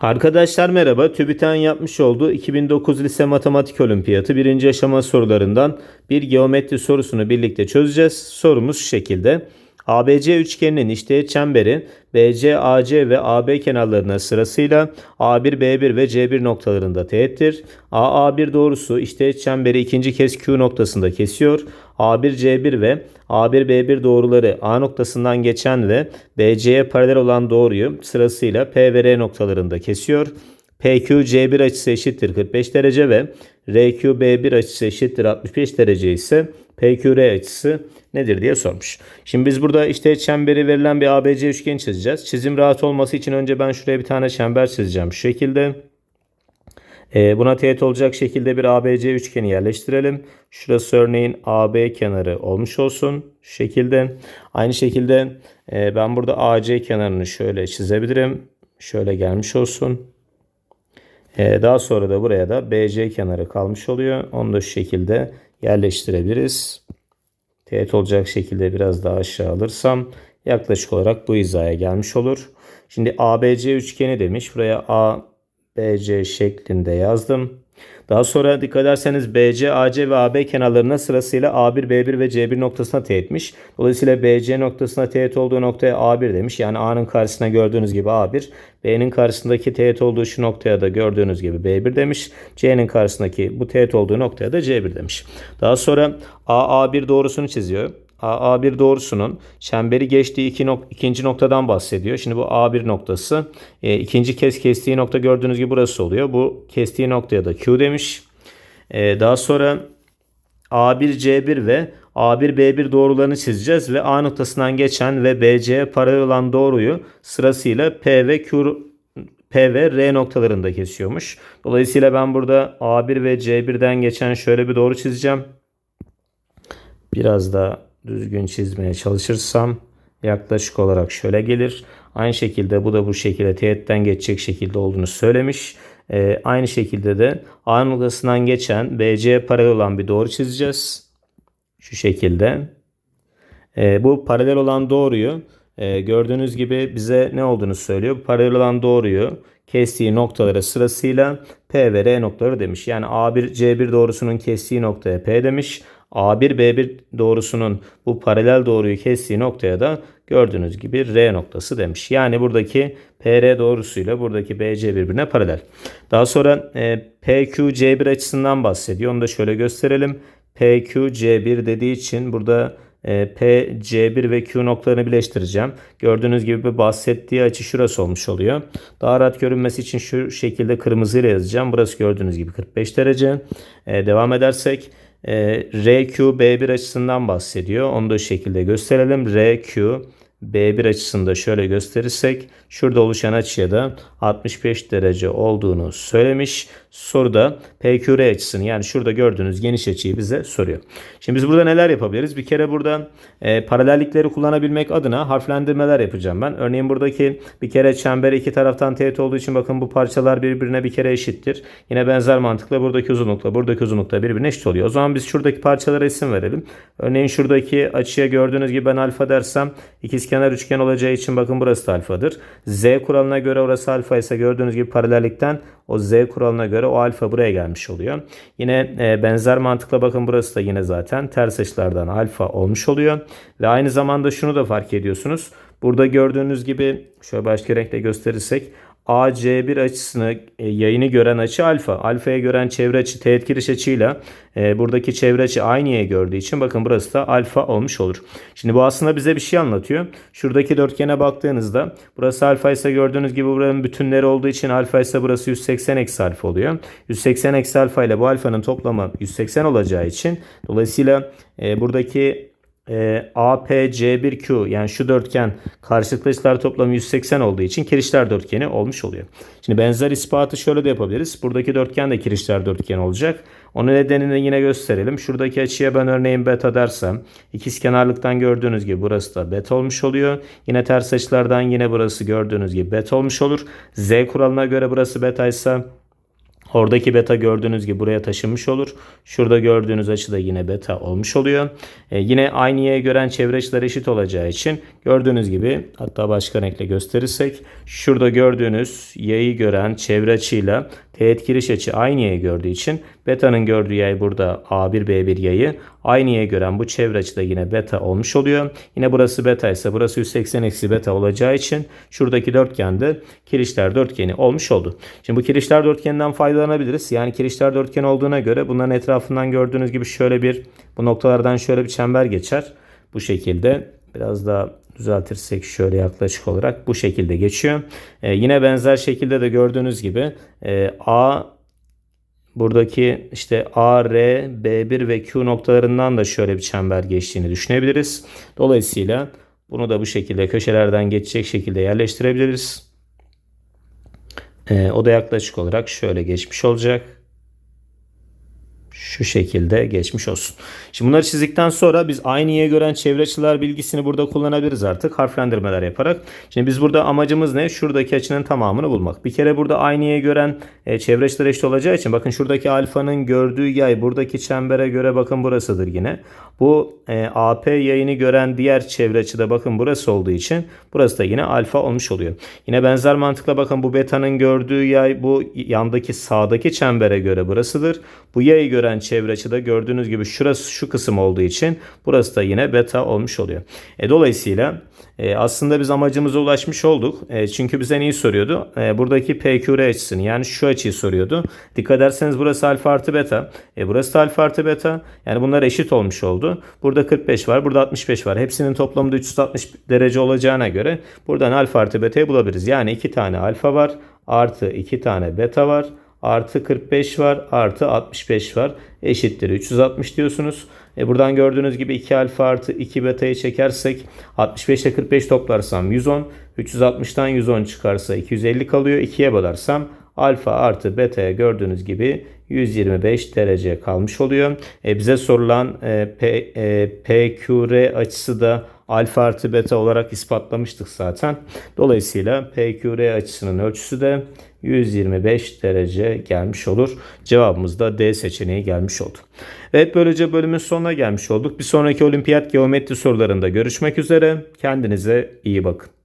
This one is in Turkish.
Arkadaşlar merhaba. TÜBİTAK'ın yapmış olduğu 2009 Lise Matematik Olimpiyatı birinci aşama sorularından bir geometri sorusunu birlikte çözeceğiz. Sorumuz şu şekilde. ABC üçgeninin işteğet çemberi BC, AC ve AB kenarlarına sırasıyla A1, B1 ve C1 noktalarında teğettir. AA1 doğrusu işteğet çemberi ikinci kez Q noktasında kesiyor. A1, C1 ve A1, B1 doğruları A noktasından geçen ve BC'ye paralel olan doğruyu sırasıyla P ve R noktalarında kesiyor. PQ C1 açısı eşittir 45 derece ve RQ B1 açısı eşittir 65 derece ise PQR açısı nedir diye sormuş. Şimdi biz burada işte çemberi verilen bir ABC üçgeni çizeceğiz. Çizim rahat olması için önce ben şuraya bir tane çember çizeceğim şu şekilde. Ee, buna teğet olacak şekilde bir ABC üçgeni yerleştirelim. Şurası örneğin AB kenarı olmuş olsun. Şu şekilde. Aynı şekilde e, ben burada AC kenarını şöyle çizebilirim. Şöyle gelmiş olsun. Ee, daha sonra da buraya da BC kenarı kalmış oluyor. Onu da şu şekilde yerleştirebiliriz. Teğet olacak şekilde biraz daha aşağı alırsam yaklaşık olarak bu hizaya gelmiş olur. Şimdi ABC üçgeni demiş. Buraya ABC şeklinde yazdım. Daha sonra dikkat ederseniz BC, AC ve AB kenarlarına sırasıyla A1, B1 ve C1 noktasına teğetmiş. Dolayısıyla BC noktasına teğet olduğu noktaya A1 demiş. Yani A'nın karşısına gördüğünüz gibi A1. B'nin karşısındaki teğet olduğu şu noktaya da gördüğünüz gibi B1 demiş. C'nin karşısındaki bu teğet olduğu noktaya da C1 demiş. Daha sonra AA1 doğrusunu çiziyor. AA1 doğrusunun çemberi geçtiği iki nok ikinci noktadan bahsediyor. Şimdi bu A1 noktası e, ikinci kez kestiği nokta gördüğünüz gibi burası oluyor. Bu kestiği noktaya da Q demiş. E, daha sonra A1 C1 ve A1 B1 doğrularını çizeceğiz ve A noktasından geçen ve BC'ye paralel olan doğruyu sırasıyla P ve Q P ve R noktalarında kesiyormuş. Dolayısıyla ben burada A1 ve C1'den geçen şöyle bir doğru çizeceğim. Biraz da düzgün çizmeye çalışırsam yaklaşık olarak şöyle gelir. Aynı şekilde bu da bu şekilde teğetten geçecek şekilde olduğunu söylemiş. Ee, aynı şekilde de A noktasından geçen BC'ye paralel olan bir doğru çizeceğiz. Şu şekilde. Ee, bu paralel olan doğruyu e, gördüğünüz gibi bize ne olduğunu söylüyor. Paralel olan doğruyu kestiği noktalara sırasıyla P ve R noktaları demiş. Yani A1 C1 doğrusunun kestiği noktaya P demiş. A1 B1 doğrusunun bu paralel doğruyu kestiği noktaya da gördüğünüz gibi R noktası demiş. Yani buradaki PR doğrusuyla buradaki BC birbirine paralel. Daha sonra e, PQ C1 açısından bahsediyor. Onu da şöyle gösterelim. PQ C1 dediği için burada e, P, C1 ve Q noktalarını birleştireceğim. Gördüğünüz gibi bahsettiği açı şurası olmuş oluyor. Daha rahat görünmesi için şu şekilde kırmızıyla yazacağım. Burası gördüğünüz gibi 45 derece. E, devam edersek RQ B1 açısından bahsediyor. Onu da şekilde gösterelim. RQ B1 açısında şöyle gösterirsek şurada oluşan açıya da 65 derece olduğunu söylemiş. Soruda PQR açısını yani şurada gördüğünüz geniş açıyı bize soruyor. Şimdi biz burada neler yapabiliriz? Bir kere burada e, paralellikleri kullanabilmek adına harflendirmeler yapacağım ben. Örneğin buradaki bir kere çember iki taraftan teğet olduğu için bakın bu parçalar birbirine bir kere eşittir. Yine benzer mantıkla buradaki uzunlukla buradaki uzunlukla birbirine eşit oluyor. O zaman biz şuradaki parçalara isim verelim. Örneğin şuradaki açıya gördüğünüz gibi ben alfa dersem ikizkenar üçgen olacağı için bakın burası da alfadır. Z kuralına göre orası alfa ise gördüğünüz gibi paralellikten o Z kuralına göre o alfa buraya gelmiş oluyor. Yine e, benzer mantıkla bakın burası da yine zaten ters açılardan alfa olmuş oluyor. Ve aynı zamanda şunu da fark ediyorsunuz. Burada gördüğünüz gibi şöyle başka renkle gösterirsek AC1 açısını e, yayını gören açı alfa. Alfaya gören çevre açı teğet giriş açıyla e, buradaki çevre açı aynıya gördüğü için bakın burası da alfa olmuş olur. Şimdi bu aslında bize bir şey anlatıyor. Şuradaki dörtgene baktığınızda burası alfa ise gördüğünüz gibi buranın bütünleri olduğu için alfa ise burası 180 eksi alfa oluyor. 180 eksi alfa ile bu alfanın toplamı 180 olacağı için dolayısıyla e, buradaki e, APC1Q yani şu dörtgen karşılıklı açılar toplamı 180 olduğu için kirişler dörtgeni olmuş oluyor. Şimdi benzer ispatı şöyle de yapabiliriz. Buradaki dörtgen de kirişler dörtgeni olacak. Onun nedenini yine gösterelim. Şuradaki açıya ben örneğin beta dersem ikizkenarlıktan gördüğünüz gibi burası da beta olmuş oluyor. Yine ters açılardan yine burası gördüğünüz gibi beta olmuş olur. Z kuralına göre burası beta ise Oradaki beta gördüğünüz gibi buraya taşınmış olur. Şurada gördüğünüz açı da yine beta olmuş oluyor. E, yine aynı y'ye gören çevre açılar eşit olacağı için gördüğünüz gibi hatta başka renkle gösterirsek şurada gördüğünüz y'yi gören çevre açıyla teğet giriş açı aynı y'yi gördüğü için beta'nın gördüğü yay burada A1 B1 yayı aynı y'ye gören bu çevre açı da yine beta olmuş oluyor. Yine burası beta ise burası 180 eksi beta olacağı için şuradaki dörtgende kirişler dörtgeni olmuş oldu. Şimdi bu kirişler dörtgeninden faydalanabiliriz. Yani kirişler dörtgen olduğuna göre bunların etrafından gördüğünüz gibi şöyle bir bu noktalardan şöyle bir çember geçer. Bu şekilde biraz daha düzeltirsek şöyle yaklaşık olarak bu şekilde geçiyor. Ee, yine benzer şekilde de gördüğünüz gibi e, A buradaki işte A, R, B1 ve Q noktalarından da şöyle bir çember geçtiğini düşünebiliriz. Dolayısıyla bunu da bu şekilde köşelerden geçecek şekilde yerleştirebiliriz. Ee, o da yaklaşık olarak şöyle geçmiş olacak. Şu şekilde geçmiş olsun. Şimdi bunları çizdikten sonra biz aynı y'ye gören çevre açılar bilgisini burada kullanabiliriz artık harflendirmeler yaparak. Şimdi biz burada amacımız ne? Şuradaki açının tamamını bulmak. Bir kere burada aynı y'ye gören e, çevre açılar eşit olacağı için bakın şuradaki alfanın gördüğü yay buradaki çembere göre bakın burasıdır yine. Bu e, AP yayını gören diğer çevre açıda bakın burası olduğu için burası da yine alfa olmuş oluyor. Yine benzer mantıkla bakın bu beta'nın gördüğü yay bu yandaki sağdaki çembere göre burasıdır. Bu yayı gören çevre açıda gördüğünüz gibi şurası şu kısım olduğu için burası da yine beta olmuş oluyor. E, dolayısıyla e, aslında biz amacımıza ulaşmış olduk. E, çünkü bize neyi soruyordu? E, buradaki PQR açısını yani şu açıyı soruyordu. Dikkat ederseniz burası alfa artı beta. E, burası da alfa artı beta. Yani bunlar eşit olmuş oldu. Burada 45 var. Burada 65 var. Hepsinin toplamı da 360 derece olacağına göre buradan alfa artı beta'yı bulabiliriz. Yani iki tane alfa var. Artı iki tane beta var artı 45 var artı 65 var eşittir 360 diyorsunuz. E buradan gördüğünüz gibi 2 alfa artı 2 beta'yı çekersek 65 ile 45 toplarsam 110 360'tan 110 çıkarsa 250 kalıyor 2'ye bölersem alfa artı beta'ya gördüğünüz gibi 125 derece kalmış oluyor. E bize sorulan e, P, e, PQR açısı da alfa artı beta olarak ispatlamıştık zaten. Dolayısıyla PQR açısının ölçüsü de 125 derece gelmiş olur. Cevabımız da D seçeneği gelmiş oldu. Evet böylece bölümün sonuna gelmiş olduk. Bir sonraki olimpiyat geometri sorularında görüşmek üzere. Kendinize iyi bakın.